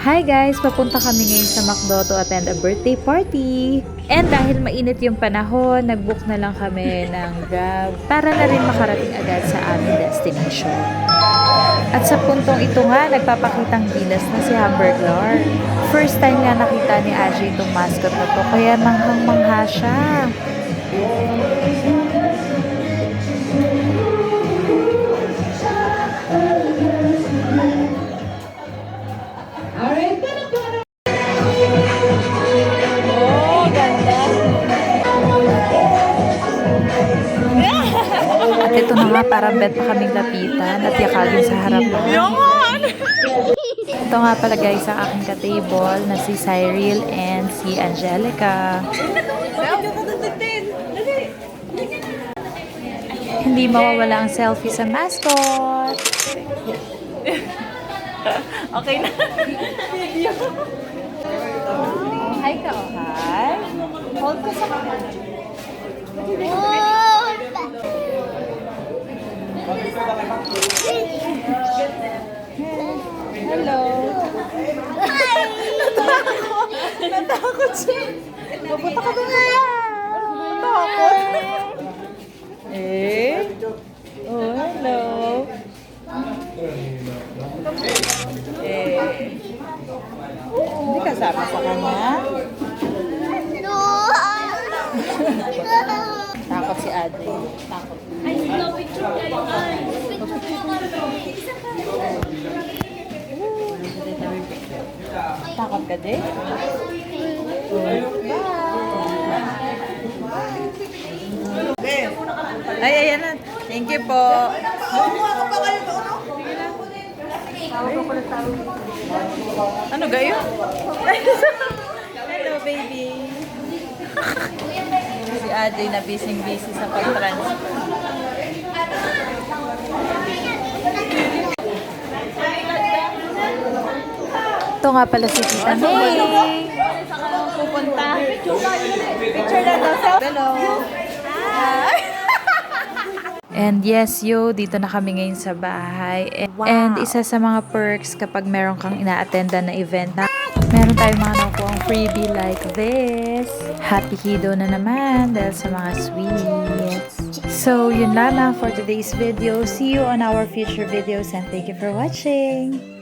Hi guys! Papunta kami ngayon sa McDo to attend a birthday party. And dahil mainit yung panahon, nag-book na lang kami ng Grab para na rin makarating agad sa aming destination. At sa puntong ito nga, nagpapakitang gilas na si Hamburglar. First time nga nakita ni Aji itong mascot na to, kaya manghang-mangha siya. Ito na nga, parang bet pa kaming lapitan at yakagin sa harapan. Ito nga pala guys ang aking ka-table na si Cyril and si Angelica. Hindi mawawala ang selfie sa mascot. Okay na. Hi ka, oh hi. Hold ka sa Hello. Natakot siya. Mapunta ka doon. Natakot. Eh? Oh, hello. Eh. Hindi ka sabi sa kanya. Takot si Adri. Takot. Takot ka din? Ay, ayan na. Thank you po. Ano gayo? Hello, baby. si Ate na busy-busy sa pag-transfer. Ito nga pala si Tita May. Saan ka pupunta? Picture na daw. Hello. And yes, yo, dito na kami ngayon sa bahay. And, and isa sa mga perks kapag meron kang ina-attendan na event na meron tayong mga nakuha freebie like this. Happy Kido na naman dahil sa mga sweets. So, yun lamang for today's video. See you on our future videos and thank you for watching.